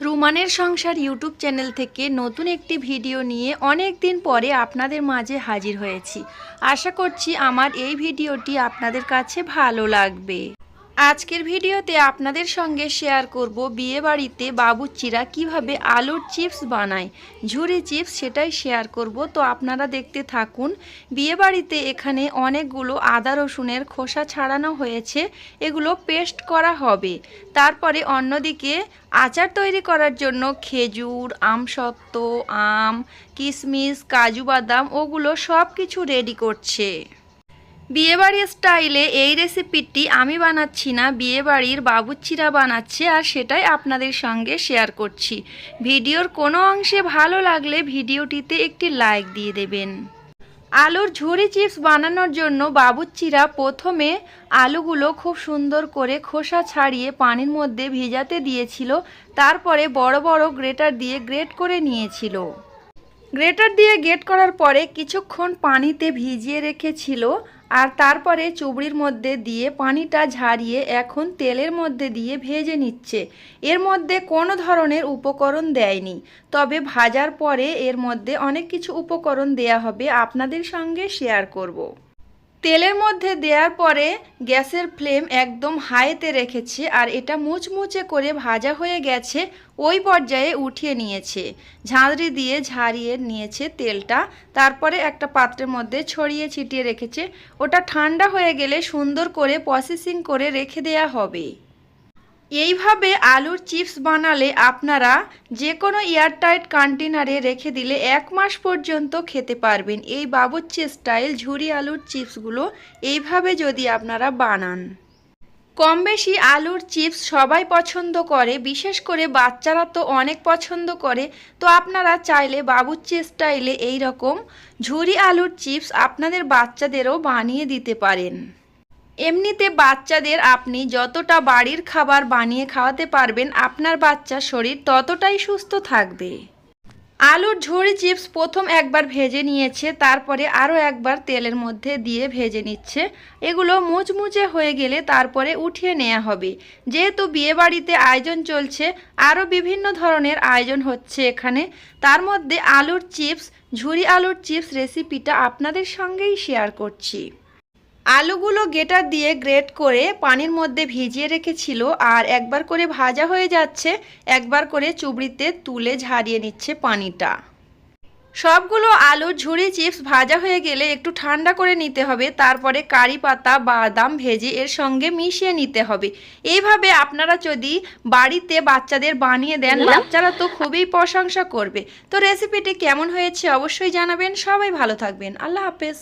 রুমানের সংসার YouTube channel থেকে নতুন একটি ভিডিও নিয়ে অনেক দিন পরে আপনাদের মাঝে হাজির হয়েছি। আশা করছি আমার এই ভিডিওটি আপনাদের কাছে ভালো লাগবে। আজকের ভিডিওতে আপনাদের সঙ্গে শেয়ার করব বিয়ে বাড়িতে বাবুচ্চিরা কীভাবে আলুর চিপস বানায়, ঝুরি চিপস সেটাই শেয়ার করব। তো আপনারা দেখতে থাকুন, বিয়ে বাড়িতে এখানে অনেকগুলো আদা রসুনের খোসা ছাড়ানো হয়েছে, এগুলো পেস্ট করা হবে। তারপরে অন্যদিকে আচার তৈরি করার জন্য খেজুর, আমসত্ত্ব, আম কিশমিশ কাজু বাদাম, ওগুলো সব কিছু রেডি করছে। বিয়েবাড়ির স্টাইলে এই রেসিপিটি আমি বানাচ্ছি না, বিয়েবাড়ির বাবুচ্চিরা বানাচ্ছে আর সেটাই আপনাদের সঙ্গে শেয়ার করছি। ভিডিওর কোনো অংশে ভালো লাগলে ভিডিওটিতে একটি লাইক দিয়ে দেবেন। আলুর ঝুরি চিপস বানানোর জন্য বাবুচ্চিরা প্রথমে আলুগুলো খুব সুন্দর করে খোসা ছাড়িয়ে পানির মধ্যে ভিজাতে দিয়েছিল, তারপরে বড় বড় গ্রেটার দিয়ে গ্রেট করে নিয়েছিল। গ্রেটার দিয়ে গ্রেট করার পরে কিছুক্ষণ পানিতে ভিজিয়ে রেখেছিল আর তারপরে চুবড়ির মধ্যে দিয়ে পানিটা ঝারিয়ে এখন তেলের মধ্যে দিয়ে ভেজে নিচ্ছে এর মধ্যে কোনো ধরনের উপকরণ দেয়নি তবে ভাজার পরে এর মধ্যে অনেক কিছু উপকরণ দেয়া হবে আপনাদের সঙ্গে শেয়ার করব। তেলের মধ্যে দেওয়ার পরে গ্যাসের ফ্লেম একদম হাইতে রেখেছি আর এটা মুচমুচে করে ভাজা হয়ে গেছে, ওই পর্যায়ে উঠিয়ে নিয়েছে। ঝাঁঝরি দিয়ে ঝাড়িয়ে নিয়েছে তেলটা। তারপরে একটা পাত্রের মধ্যে ছড়িয়ে ছিটিয়ে রেখেছে। ওটা ঠান্ডা হয়ে গেলে সুন্দর করে প্রসেসিং করে রেখে দেয়া হবে। এইভাবে আলুর চিপস বানালে আপনারা যে কোনো এয়ারটাইট কন্টেনারে রেখে দিলে এক মাস পর্যন্ত খেতে পারবেন। এই বাবুচ্চি স্টাইল ঝুরি আলুর চিপসগুলো এইভাবে যদি আপনারা বানান। কম বেশি আলুর চিপস সবাই পছন্দ করে, বিশেষ করে বাচ্চারা তো অনেক পছন্দ করে। তো আপনারা চাইলে বাবুচ্চি স্টাইলে এই রকম ঝুরি আলুর চিপস আপনাদের বাচ্চাদেরও বানিয়ে দিতে পারেন। এমনিতে বাচ্চাদের আপনি যতটা বাড়ির খাবার বানিয়ে খাওয়াতে পারবেন, আপনার বাচ্চার শরীর ততটাই সুস্থ থাকবে। আলুর ঝুড়ি চিপস প্রথম একবার ভেজে নিয়েছে, তারপরে আরও একবার তেলের মধ্যে দিয়ে ভেজে নিচ্ছে। এগুলো মুচমুচে হয়ে গেলে তারপরে উঠিয়ে নেওয়া হবে। যেহেতু বিয়েবাড়িতে আয়োজন চলছে, আরও বিভিন্ন ধরনের আয়োজন হচ্ছে এখানে। তার মধ্যে আলুর চিপস ঝুড়ি আলুর চিপস রেসিপিটা আপনাদের সঙ্গেই শেয়ার করছি। আলুগুলো গেটার দিয়ে গ্রেট করে পানির মধ্যে ভিজিয়ে রেখেছিল আর একবার করে ভাজা হয়ে যাচ্ছে একবার করে চুবড়িতে তুলে ঝারিয়ে নিচ্ছে পানিটা। সবগুলো আলু ঝুড়ি চিপস ভাজা হয়ে গেলে একটু ঠান্ডা করে নিতে হবে তারপরে কারি পাতা বাদাম ভেজে এর সঙ্গে মিশিয়ে নিতে হবে। এইভাবে আপনারা যদি বাড়িতে বাচ্চাদের বানিয়ে দেন বাচ্চারা তো খুবই প্রশংসা করবে। তো রেসিপিটি কেমন হয়েছে অবশ্যই জানাবেন। সবাই ভালো থাকবেন। আল্লাহ হাফেজ।